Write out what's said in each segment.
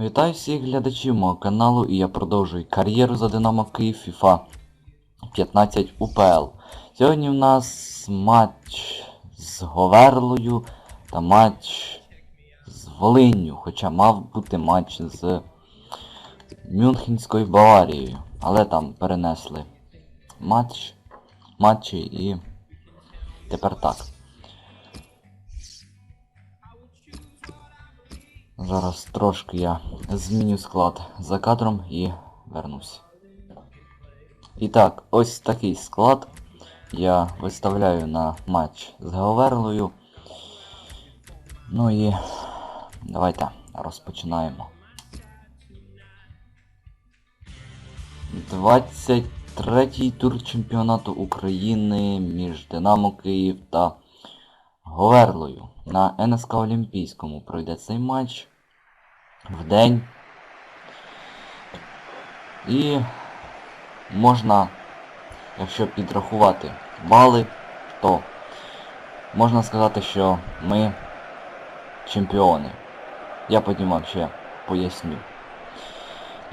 Вітаю всіх глядачів мого каналу і я продовжую кар'єру за Динамо Київ FIFA 15 УПЛ. Сьогодні в нас матч з Говерлою та матч з Волинню, хоча мав бути матч з Мюнхенською Баварією. Але там перенесли матч, матчі і тепер так. Зараз трошки я зміню склад за кадром і вернусь. І так, ось такий склад я виставляю на матч з Говерлою. Ну і давайте розпочинаємо. 23-й тур чемпіонату України між Динамо Київ та Говерлою. На НСК Олімпійському пройде цей матч в день. І можна, якщо підрахувати бали, то можна сказати, що ми чемпіони. Я потім вам ще поясню.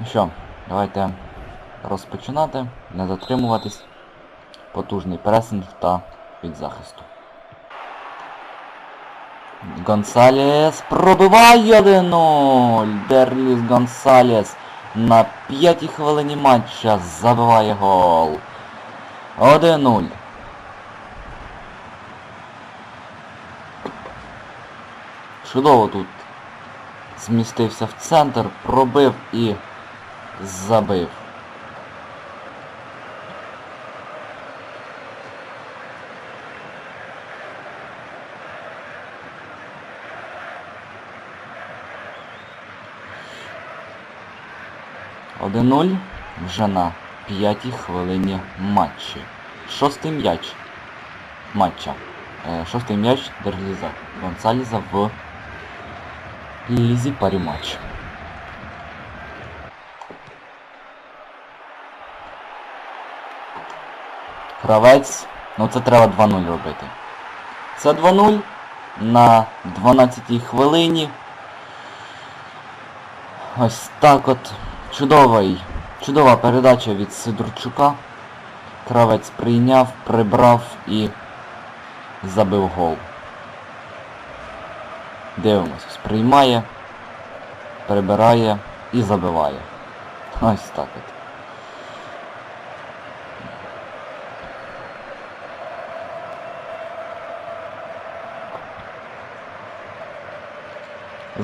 Ну що, давайте розпочинати, не затримуватись. Потужний пресинг та від захисту. Гонсалес пробиває 1-0. Дерліс Гонсалес на п'ятій хвилині матча забиває гол. 1-0. Чудово тут змістився в центр, пробив і забив. Один 0 вже на п'ятій хвилині матчі. Шостий м'яч матча. Е, Шостий м'яч Дерліза Гонсаліза в Лізі парі матч. Гравець. Ну це треба 2-0 робити. Це 2-0 на 12-й хвилині. Ось так от. Чудовий. Чудова передача від Сидорчука. Кравець прийняв, прибрав і забив гол. Дивимось. Сприймає, прибирає і забиває. Ось так от.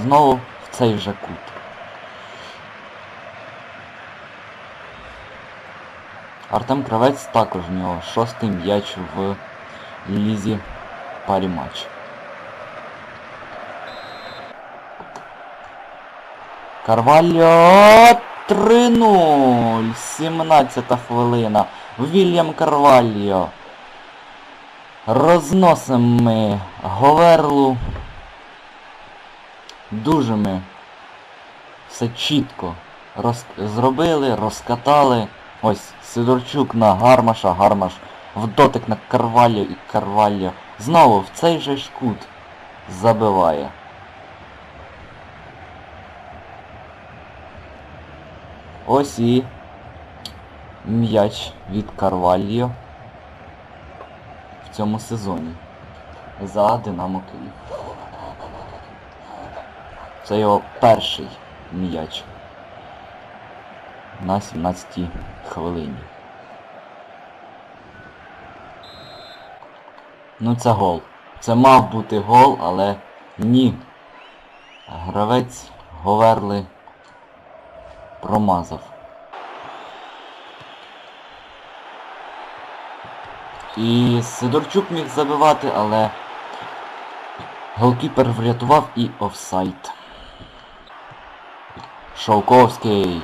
Знову в цей же кут. Артем Кравець також в нього шостий м'яч в лізі парі матч. Карвальо 3-0. 17 хвилина. Вільям Карвальо. Розносимо ми Говерлу. Дуже ми все чітко роз... зробили, розкатали. Ось Сидорчук на Гармаша, Гармаш в дотик на Карвалю і Карвалю. Знову в цей же ж кут забиває. Ось і м'яч від Карвальо в цьому сезоні за Динамо Київ. Це його перший м'яч на 17 хвилині. Ну це гол. Це мав бути гол, але ні. Гравець Говерли промазав. І Сидорчук міг забивати, але голкіпер врятував і офсайд. Шовковський.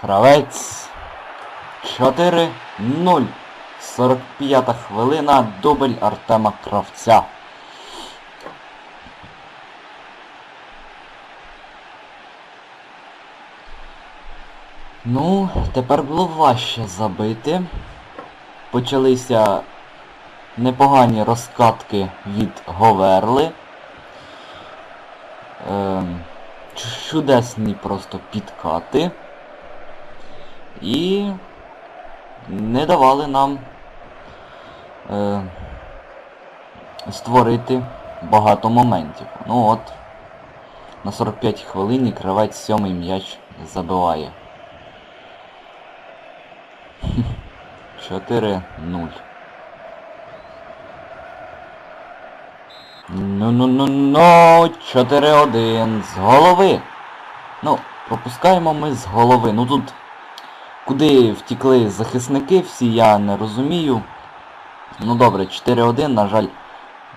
Кравець. 4-0. 45-та хвилина. Дубль Артема Кравця. Ну, тепер було важче забити. Почалися непогані розкатки від Говерли. Ем, чудесні просто підкати. І не давали нам е, створити багато моментів. Ну от, на 45 хвилині кривець сьомий м'яч забиває. 4-0. Ну-ну-ну-ну, 4-1 з голови. Ну, пропускаємо ми з голови. Ну тут куди втікли захисники всі, я не розумію. Ну добре, 4-1, на жаль,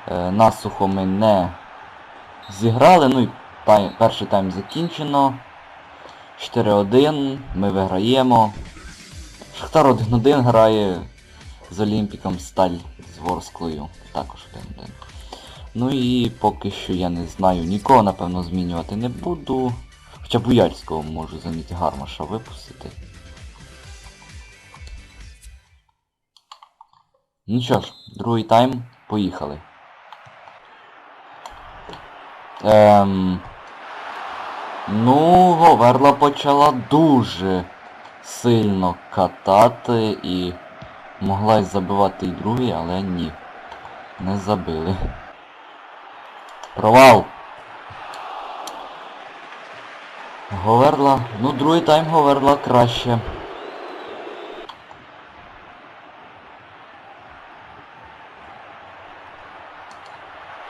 е, насухо ми не зіграли. Ну і тай- перший тайм закінчено. 4-1, ми виграємо. Шахтар 1-1 грає з Олімпіком Сталь з Ворсклою. Також 1-1. Ну і поки що я не знаю, нікого напевно змінювати не буду. Хоча Буяльського можу замість Гармаша випустити. Ну що ж, другий тайм, поїхали. Ем... Ну, Говерла почала дуже сильно катати і могла й забивати і другий, але ні. Не забили. Провал. Говерла. Ну, другий тайм Говерла краще.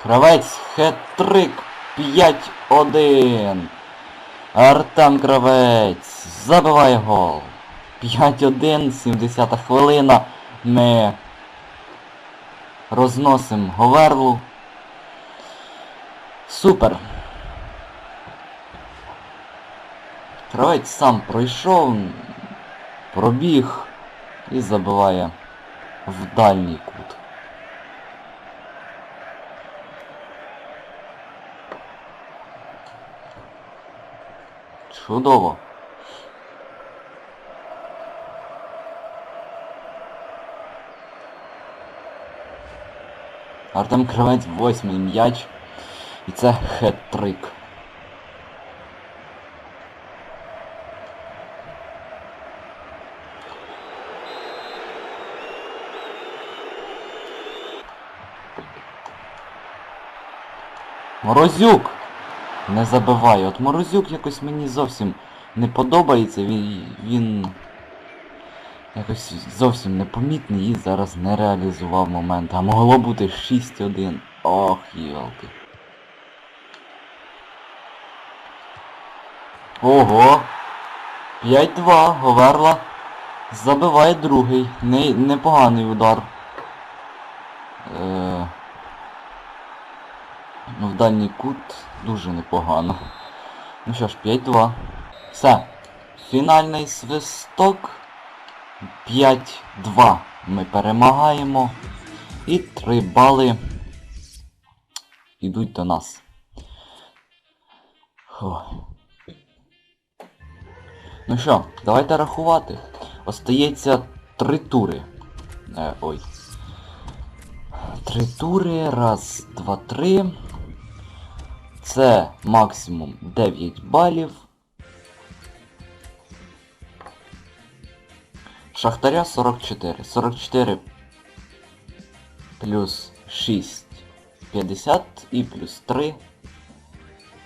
Кравець хет-трик 5-1. Артем Кравець забиває гол. 5-1, 70 хвилина. Ми розносимо Говерлу. Супер. Кравець сам пройшов, пробіг і забиває в дальній кут. Чудово. Артем Кравець восьмий м'яч. І це хет-трик. Морозюк! Не забиває. От Морозюк якось мені зовсім не подобається. Він, він якось зовсім непомітний і зараз не реалізував момент. А могло бути 6-1. Ох, йолки. Ого! 5-2, Говерла забиває другий. Не, непоганий удар. Е... Ну, в дальній кут дуже непогано. Ну що ж, 5-2. Все. Фінальний свисток. 5-2. Ми перемагаємо. І 3 бали йдуть до нас. Фух. Ну що, давайте рахувати. Остається три тури. Е, ой. Три тури. Раз, два, три. Це максимум 9 балів. Шахтаря 44. 44 плюс 6 50 і плюс 3.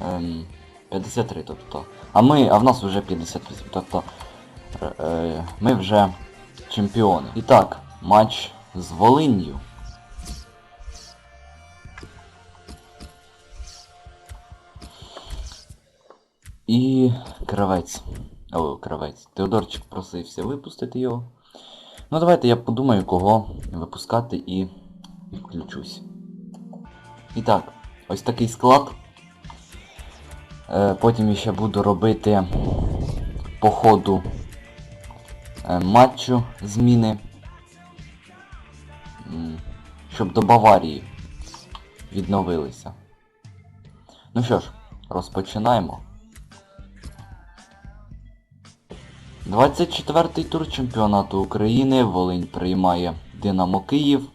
Ем, 53, тобто. А ми, а в нас вже 58, тобто е, е, ми вже чемпіони. І так, матч з Волинню. Кравець. О, кравець. Теодорчик просився випустити його. Ну давайте я подумаю, кого випускати і включусь. І так, ось такий склад. Е, Потім ще буду робити по ходу е, матчу зміни. Щоб до Баварії відновилися. Ну що ж, розпочинаємо. 24-й тур чемпіонату України. Волинь приймає Динамо Київ.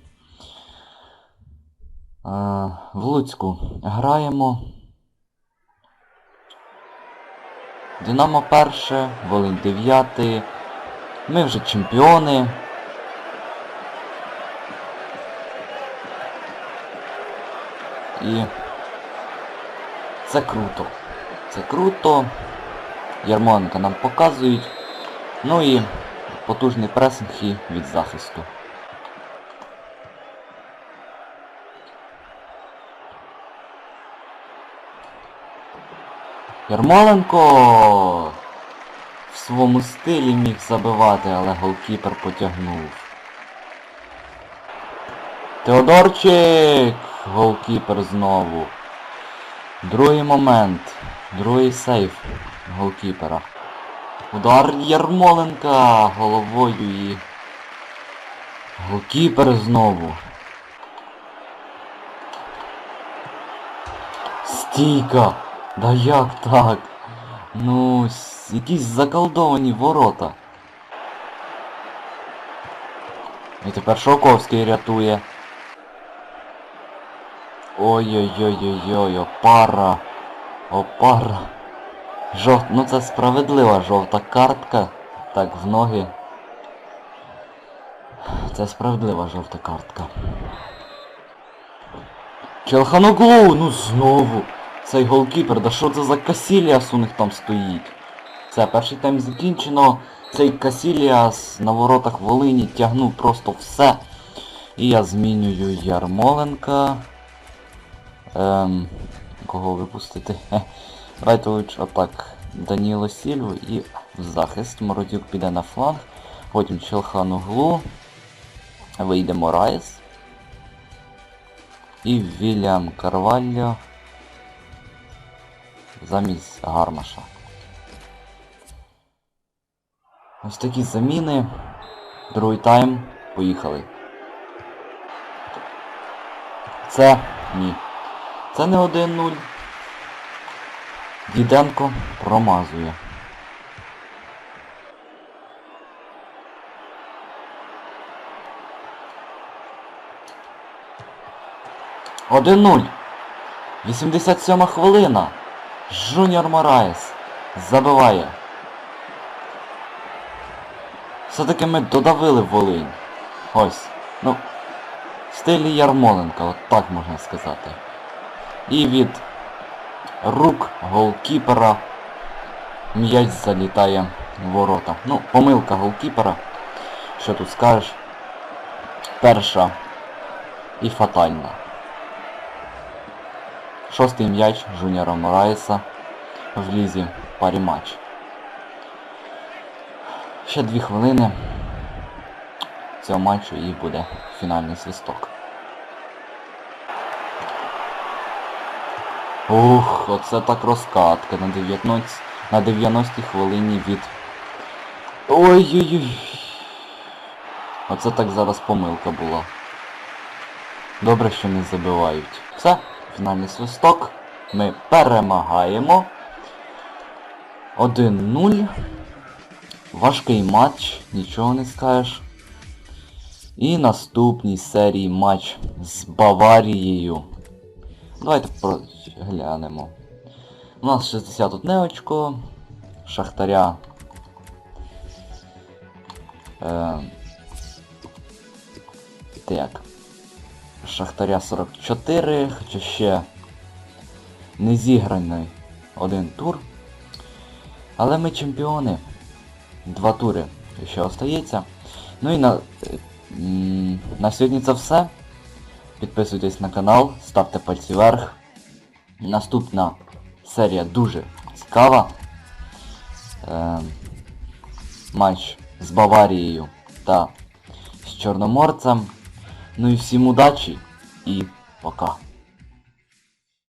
в Луцьку граємо. Динамо перше, Волинь дев'ятий. Ми вже чемпіони. І це круто. Це круто. Ярмоленка нам показують. Ну і потужний пресинг і від захисту. Ярмоленко в своєму стилі міг забивати, але голкіпер потягнув. Теодорчик! Голкіпер знову. Другий момент. Другий сейф голкіпера. Удар Ярмоленка головою і... Голкіпер знову. Стійка! Да як так? Ну, якісь заколдовані ворота. І тепер Шовковський рятує. Ой-ой-ой-ой-ой, опара. Опара. Жов... Ну це справедлива жовта картка. Так, в ноги. Це справедлива жовта картка. Челханоглу, ну знову. Цей голкіпер, да що це за Касіліас у них там стоїть? Це, перший тайм закінчено. Цей Касіліас на воротах Волині тягнув просто все. І я змінюю Ярмоленка. Ем, кого випустити? Лучше отак. Даніло Сільву і в захист. Мородюк піде на фланг. Потім Челхан углу. Вийде Мораєс. І Вільям Карвальо. Замість Гармаша. Ось такі заміни. Другий тайм. Поїхали. Це ні. Це не 1-0. Діденко промазує. Один нуль. 87 хвилина. Жуніор Мораєс забиває. Все-таки ми додавили Волинь. Ось. Ну, в стилі Ярмоленка, от так можна сказати. І від рук голкіпера м'яч залітає в ворота. Ну, помилка голкіпера. Що тут скажеш? Перша і фатальна. Шостий м'яч Жуніора Мораєса в лізі парі матч. Ще дві хвилини цього матчу і буде фінальний свисток. Ух, оце так розкатка на 19 на 90 хвилині від... Ой-ой-ой. Оце так зараз помилка була. Добре, що не забивають. Все, фінальний свисток. Ми перемагаємо. 1-0. Важкий матч, нічого не скажеш. І наступній серії матч з Баварією. Давайте глянемо. У нас 61 очко. Шахтаря. Е, так. Шахтаря 44, хоча ще не зіграний один тур. Але ми чемпіони. Два тури ще остається. Ну і на, на сьогодні це все. Підписуйтесь на канал, ставте пальці вверх. Наступна серія дуже цікава. Е, матч з Баварією та з Чорноморцем. Ну і всім удачі і пока.